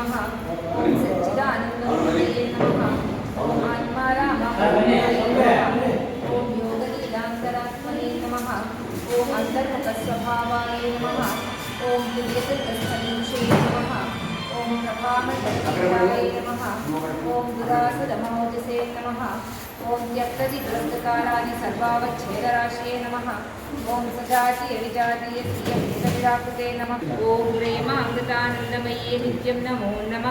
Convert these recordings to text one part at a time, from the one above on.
नमः। ॐ सच्चिदानन्दरूपाय नमः ॐ आत्मारामाय नमः। ॐ योगलीलान्तरात्मने नमः ॐ अन्तर्मुखस्वभावाय नमः ॐ दिव्यतत्तस्थलीषे नमः ॐ प्रभामण्डलाय नमः। ఓం బుధాసుధమోజసే నమ ఓం వ్యక్తదిగ్రస్తకాలాని సర్వావచ్ఛేదరాశయే నమ ఓం సజాతీయ విజాతీయ ప్రియకృతే నమ ఓం ప్రేమ అమృతానందమయే నిత్యం నమో నమ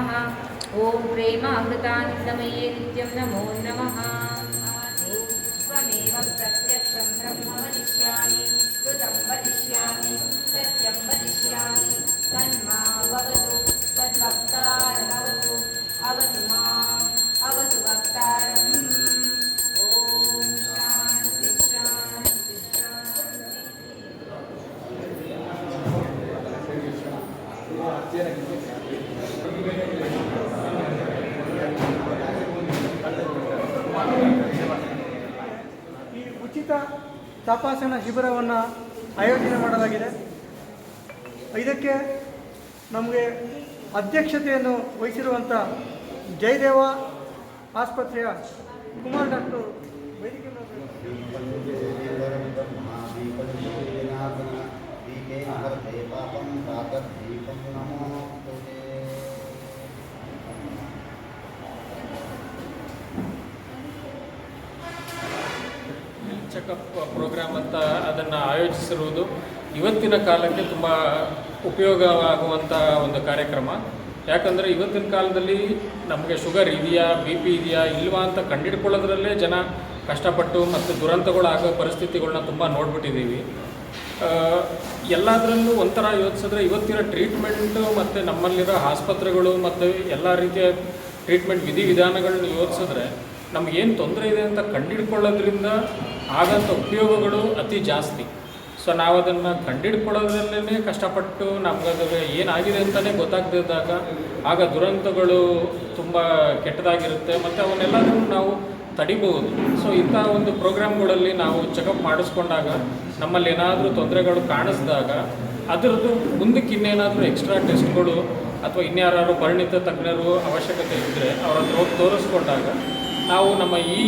ఓం ప్రేమ అమృతానందమయే నిత్యం నమో నమ ಉಚಿತ ತಪಾಸಣಾ ಶಿಬಿರವನ್ನು ಆಯೋಜನೆ ಮಾಡಲಾಗಿದೆ. ಇದಕ್ಕೆ ನಮಗೆ ಅಧ್ಯಕ್ಷತೆಯನ್ನು ವಹಿಸಿರುವಂಥ ಜಯದೇವ ಆಸ್ಪತ್ರೆಯ ಕುಮಾರ್ ಡಾಕ್ಟರ್ ಚೆಕಪ್ ಪ್ರೋಗ್ರಾಮ್ ಅಂತ ಅದನ್ನು ಆಯೋಜಿಸಿರುವುದು ಇವತ್ತಿನ ಕಾಲಕ್ಕೆ ತುಂಬ ಉಪಯೋಗವಾಗುವಂಥ ಒಂದು ಕಾರ್ಯಕ್ರಮ. ಯಾಕಂದರೆ ಇವತ್ತಿನ ಕಾಲದಲ್ಲಿ ನಮಗೆ ಶುಗರ್ ಇದೆಯಾ, ಬಿ ಪಿ ಇದೆಯಾ, ಇಲ್ವಾ ಅಂತ ಕಂಡಿಡ್ಕೊಳ್ಳೋದ್ರಲ್ಲೇ ಜನ ಕಷ್ಟಪಟ್ಟು ಮತ್ತು ದುರಂತಗಳಾಗೋ ಪರಿಸ್ಥಿತಿಗಳನ್ನ ತುಂಬ ನೋಡ್ಬಿಟ್ಟಿದ್ದೀವಿ. ಎಲ್ಲದರಲ್ಲೂ ಒಂಥರ ಯೋಚಿಸಿದ್ರೆ ಇವತ್ತಿನ ಟ್ರೀಟ್ಮೆಂಟು ಮತ್ತು ನಮ್ಮಲ್ಲಿರೋ ಆಸ್ಪತ್ರೆಗಳು ಮತ್ತು ಎಲ್ಲ ರೀತಿಯ ಟ್ರೀಟ್ಮೆಂಟ್ ವಿಧಿವಿಧಾನಗಳನ್ನ ಯೋಚಿಸಿದ್ರೆ ನಮಗೇನು ತೊಂದರೆ ಇದೆ ಅಂತ ಕಂಡಿಡ್ಕೊಳ್ಳೋದ್ರಿಂದ ಆಗಂಥ ಉಪಯೋಗಗಳು ಅತಿ ಜಾಸ್ತಿ. ಸೊ ನಾವು ಅದನ್ನು ಕಂಡಿಡ್ಕೊಳ್ಳೋದ್ರಲ್ಲೇ ಕಷ್ಟಪಟ್ಟು ನಮಗದು ಏನಾಗಿದೆ ಅಂತಲೇ ಗೊತ್ತಾಗದಿದ್ದಾಗ ಆಗ ದುರಂತಗಳು ತುಂಬ ಕೆಟ್ಟದಾಗಿರುತ್ತೆ ಮತ್ತು ಅವನ್ನೆಲ್ಲದನ್ನು ನಾವು ತಡಿಬಹುದು. ಸೊ ಇಂಥ ಒಂದು ಪ್ರೋಗ್ರಾಮ್ಗಳಲ್ಲಿ ನಾವು ಚೆಕಪ್ ಮಾಡಿಸ್ಕೊಂಡಾಗ ನಮ್ಮಲ್ಲಿ ಏನಾದರೂ ತೊಂದರೆಗಳು ಕಾಣಿಸಿದಾಗ ಅದರದ್ದು ಮುಂದಕ್ಕೆ ಇನ್ನೇನಾದರೂ ಎಕ್ಸ್ಟ್ರಾ ಟೆಸ್ಟ್ಗಳು ಅಥವಾ ಇನ್ಯಾರು ಪರಿಣಿತ ತಜ್ಞರು ಅವಶ್ಯಕತೆ ಇದ್ದರೆ ಅವ್ರ ತೋರಿಸ್ಕೊಂಡಾಗ ನಾವು ನಮ್ಮ ಈ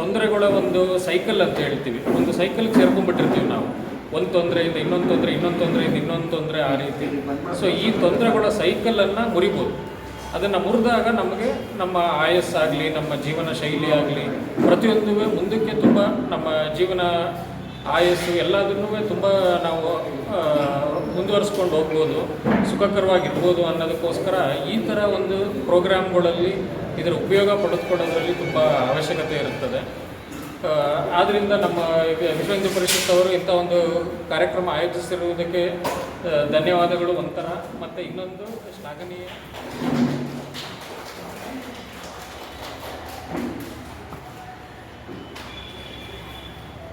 ತೊಂದರೆಗಳ ಒಂದು ಸೈಕಲ್ ಅಂತ ಹೇಳ್ತೀವಿ. ಒಂದು ಸೈಕಲ್ಗೆ ಸೇರ್ಕೊಂಡ್ಬಿಟ್ಟಿರ್ತೀವಿ ನಾವು. ಒಂದು ತೊಂದರೆಯಿಂದ ಇನ್ನೊಂದು ತೊಂದರೆ, ಇನ್ನೊಂದು ತೊಂದರೆಯಿಂದ ಇನ್ನೊಂದು ತೊಂದರೆ ಆ ರೀತಿ. ಸೊ ಈ ತೊಂದರೆಗಳ ಸೈಕಲನ್ನು ಮುರಿಬೋದು. ಅದನ್ನು ಮುರಿದಾಗ ನಮಗೆ ನಮ್ಮ ಆಯಸ್ಸಾಗಲಿ, ನಮ್ಮ ಜೀವನ ಶೈಲಿ ಆಗಲಿ ಪ್ರತಿಯೊಂದು ಮುಂದಕ್ಕೆ ತುಂಬ ನಮ್ಮ ಜೀವನ ಆಯಸ್ಸು ಎಲ್ಲದನ್ನೂ ತುಂಬ ನಾವು ಮುಂದುವರಿಸ್ಕೊಂಡು ಹೋಗ್ಬೋದು, ಸುಖಕರವಾಗಿರ್ಬೋದು ಅನ್ನೋದಕ್ಕೋಸ್ಕರ ಈ ಥರ ಒಂದು ಪ್ರೋಗ್ರಾಮ್ಗಳಲ್ಲಿ ಇದರ ಉಪಯೋಗ ಪಡೆದುಕೊಳ್ಳೋದ್ರಲ್ಲಿ ತುಂಬ ಅವಶ್ಯಕತೆ ಇರುತ್ತದೆ. ಆದ್ದರಿಂದ ನಮ್ಮ ವಿಶ್ವ ಹಿಂದೂ ಪರಿಷತ್ ಅವರು ಇಂಥ ಒಂದು ಕಾರ್ಯಕ್ರಮ ಆಯೋಜಿಸಿರುವುದಕ್ಕೆ ಧನ್ಯವಾದಗಳು ಒಂಥರ. ಮತ್ತು ಇನ್ನೊಂದು ಶ್ಲಾಘನೀಯ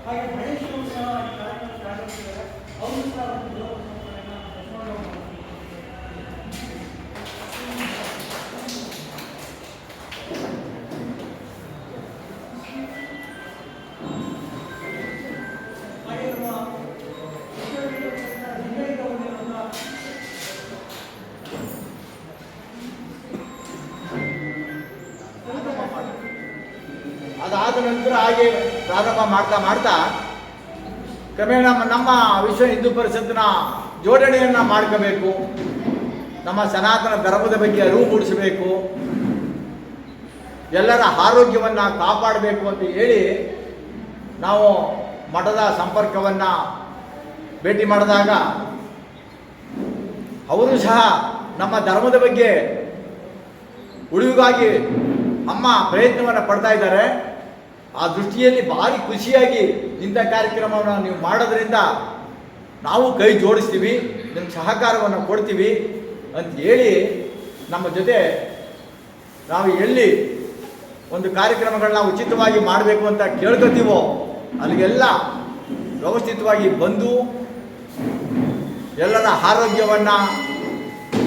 ಹಾಗೆ ಅದಾದ ನಂತರ ಹಾಗೆ ಪ್ರಾರಂಭ ಮಾಡ್ತಾ ಮಾಡ್ತಾ, ಕ್ರಮೇಣ ನಮ್ಮ- ವಿಶ್ವ ಹಿಂದೂ ಪರಿಷತ್ನ ಜೋಡಣೆಯನ್ನು ಮಾಡ್ಕೋಬೇಕು. ನಮ್ಮ ಸನಾತನ ಧರ್ಮದ ಬಗ್ಗೆ ಅರಿವು ಮೂಡಿಸಬೇಕು. ಎಲ್ಲರ ಆರೋಗ್ಯವನ್ನು ಕಾಪಾಡಬೇಕು ಅಂತ ಹೇಳಿ ನಾವು ಮಠದ ಸಂಪರ್ಕವನ್ನು ಭೇಟಿ ಮಾಡಿದಾಗ, ಅವರು ಸಹ ನಮ್ಮ ಧರ್ಮದ ಬಗ್ಗೆ ಉಳಿವಿಗಾಗಿ ಅಮ್ಮ ಪ್ರಯತ್ನವನ್ನು ಪಡ್ತಾ ಇದ್ದಾರೆ. ಆ ದೃಷ್ಟಿಯಲ್ಲಿ ಭಾರಿ ಖುಷಿಯಾಗಿ ಇಂಥ ಕಾರ್ಯಕ್ರಮವನ್ನು ನೀವು ಮಾಡೋದ್ರಿಂದ ನಾವು ಕೈ ಜೋಡಿಸ್ತೀವಿ ನಿಮ್ಮ ಸಹಕಾರವನ್ನು ಕೊಡ್ತೀವಿ ಅಂತ ಹೇಳಿ ನಮ್ಮ ಜೊತೆ ನಾವು ಎಲ್ಲಿ ಒಂದು ಕಾರ್ಯಕ್ರಮಗಳನ್ನ ಉಚಿತವಾಗಿ ಮಾಡಬೇಕು ಅಂತ ಕೇಳ್ಕೊತೀವೋ, ಅಲ್ಲಿಗೆಲ್ಲ ವ್ಯವಸ್ಥಿತವಾಗಿ ಬಂದು ಎಲ್ಲರ ಆರೋಗ್ಯವನ್ನು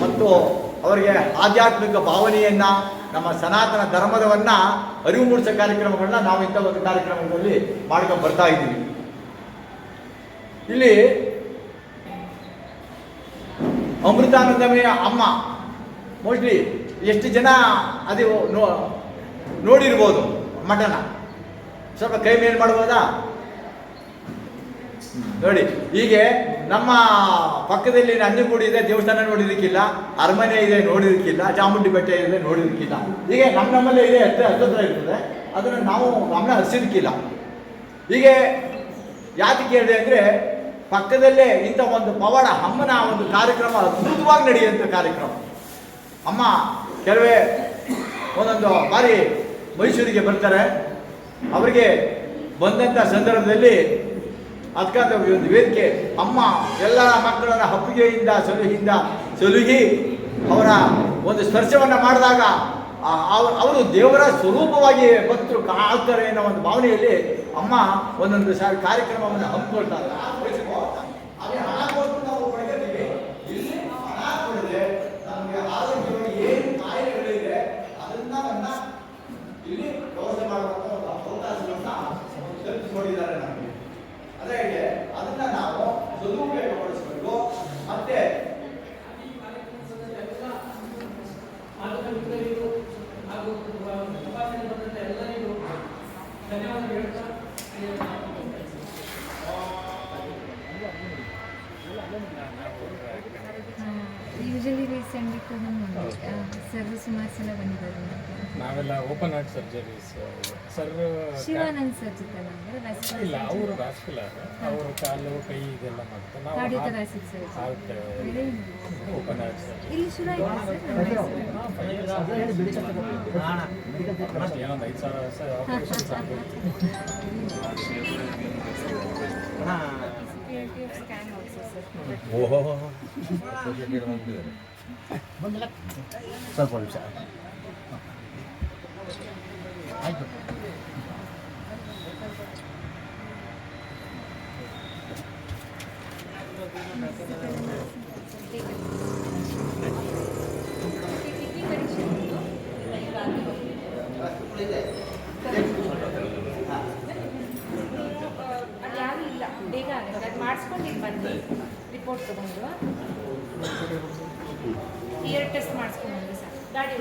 ಮತ್ತು ಅವರಿಗೆ ಆಧ್ಯಾತ್ಮಿಕ ಭಾವನೆಯನ್ನು ನಮ್ಮ ಸನಾತನ ಧರ್ಮದವನ್ನು ಅರಿವು ಮೂಡಿಸೋ ಕಾರ್ಯಕ್ರಮಗಳನ್ನ ನಾವು ಇಂಥ ಒಂದು ಕಾರ್ಯಕ್ರಮದಲ್ಲಿ ಮಾಡ್ಕೊಂಡು ಬರ್ತಾ ಇದ್ದೀವಿ. ಇಲ್ಲಿ ಅಮೃತಾನಂದಮಯ ಅಮ್ಮ ಮೋಸ್ಟ್ಲಿ ಎಷ್ಟು ಜನ ಅದು ನೋಡಿರ್ಬೋದು ಮಠನ. ಸ್ವಲ್ಪ ಕೈ ಮೇಲೆ ಮಾಡ್ಬೋದಾ? ನೋಡಿ, ಹೀಗೆ ನಮ್ಮ ಪಕ್ಕದಲ್ಲಿ ನಂಜನಗೂಡು ಇದೆ, ದೇವಸ್ಥಾನ ನೋಡಿದಕ್ಕಿಲ್ಲ, ಅರಮನೆ ಇದೆ ನೋಡಿದಕ್ಕಿಲ್ಲ ಚಾಮುಂಡಿ ಬೆಟ್ಟ ಇದೆ ನೋಡಿದಕ್ಕಿಲ್ಲ. ಹೀಗೆ ನಮ್ಮ ನಮ್ಮಲ್ಲೇ ಇದೆ, ಅಷ್ಟೇ ಹತ್ತಿರ ಇರ್ತದೆ. ಅದನ್ನು ನಾವು ಗಮನ ಹರಿಸಿದಕ್ಕಿಲ್ಲ ಹೀಗೆ ಯಾತಿ ಕೇಳಿದೆ ಅಂದರೆ, ಪಕ್ಕದಲ್ಲೇ ಇಂಥ ಒಂದು ಪವಾಡ ಅಮ್ಮನ ಒಂದು ಕಾರ್ಯಕ್ರಮ, ಅದ್ಭುತವಾಗಿ ನಡೆಯುವಂಥ ಕಾರ್ಯಕ್ರಮ. ಅಮ್ಮ, ಕೆಲವೇ ಒಂದೊಂದು ಬಾರಿ ಮೈಸೂರಿಗೆ ಬರ್ತಾರೆ. ಅವರಿಗೆ ಬಂದಂಥ ಸಂದರ್ಭದಲ್ಲಿ ಅದಕ್ಕಂತ ಒಂದು ವೇದಿಕೆ, ಅಮ್ಮ ಎಲ್ಲ ಮಕ್ಕಳನ್ನ ಹಪ್ಪಿಗೆಯಿಂದ ಸಲುಹಿಯಿಂದ ಸಲುಗಿ ಅವರ ಒಂದು ಸ್ಪರ್ಶವನ್ನು ಮಾಡಿದಾಗ ಅವರು ದೇವರ ಸ್ವರೂಪವಾಗಿ ಬಂತು, ಕಾಲ್ತಾರೆ ಅನ್ನೋ ಒಂದು ಭಾವನೆಯಲ್ಲಿ ಅಮ್ಮ ಒಂದೊಂದು ಸಾರಿ ಕಾರ್ಯಕ್ರಮವನ್ನು ಹಮ್ಮಿಕೊಳ್ತಾರೆ ಅದೇ ಹಣ ಕೊಟ್ಟು ನಾವು ಪಡ್ಕೊತೀವಿ. ಇಲ್ಲಿ ಹಣ ಕೊಡದೆ ನಮಗೆ ಆರೋಗ್ಯವಾಗಿ ಏನು ಕಾಯಿಲೆಗಳಿದೆ ಅದನ್ನ ಇಲ್ಲಿ ವ್ಯವಸ್ಥೆ ಮಾಡುವಂಥ ಒಂದು ಅವಕಾಶವನ್ನ ಕಲ್ಪಿಸಿಕೊಂಡಿದ್ದಾರೆ ನಮಗೆ ಅದೇ ಅದನ್ನ ನಾವು ಸದುಪಯೋಗಪಡಿಸಬೇಕು ಮತ್ತೆ ಮಾತುಕತೆಗಳಿಗೂ ಹಾಗೂ ತಪಾಸಣೆ ಬಂದಂಥ ಎಲ್ಲರಿಗೂ ಧನ್ಯವಾದ ಹೇಳ್ತಾ ಯೂಶಲಿ ರೀಸೆಂಟ್ಲಿ ಕೂಡ ಸರ್ ಸುಮಾರು ಸಲ ಬಂದಿದ್ದಾರೆ ನಾವೆಲ್ಲ open heart surgeries sir Shivanand sir ಜೊತೆ ಇಲ್ಲ ಅವರು ರಾಸ್ಕುಲರ್ ಅವರು ಕಾಲು ಕೈ ಇದೆಲ್ಲ ಮಾಡ್ತಾರೆ ನಾವು ಓಪನ್ ಹಾರ್ಟ್ ಸರ್ಜರಿ ಇಲ್ಲಿ ಶುರು ಆಯ್ತು ಸರ್ ಏನೊಂದು ಐದು ಸಾವಿರ ಸ್ಕ್ಯಾನ್ ಆಲ್ಸೋ ಸರ್ ಸ್ವಲ್ಪ ನಿಮಿಷ ಕಿಡ್ನಿ ಪರೀಕ್ಷೆ ಅದು ಯಾರೂ ಇಲ್ಲ ಬೇಗ ಆಗುತ್ತೆ ಅದು ಮಾಡಿಸ್ಕೊಂಡು ಇಲ್ಲಿ ಬನ್ನಿ ರಿಪೋರ್ಟ್ ತೊಗೊಂಡು ಇಯರ್ ಟೆಸ್ಟ್ ಮಾಡಿಸ್ಕೊಂಡು ಸರ್. ಗಾಡಿ.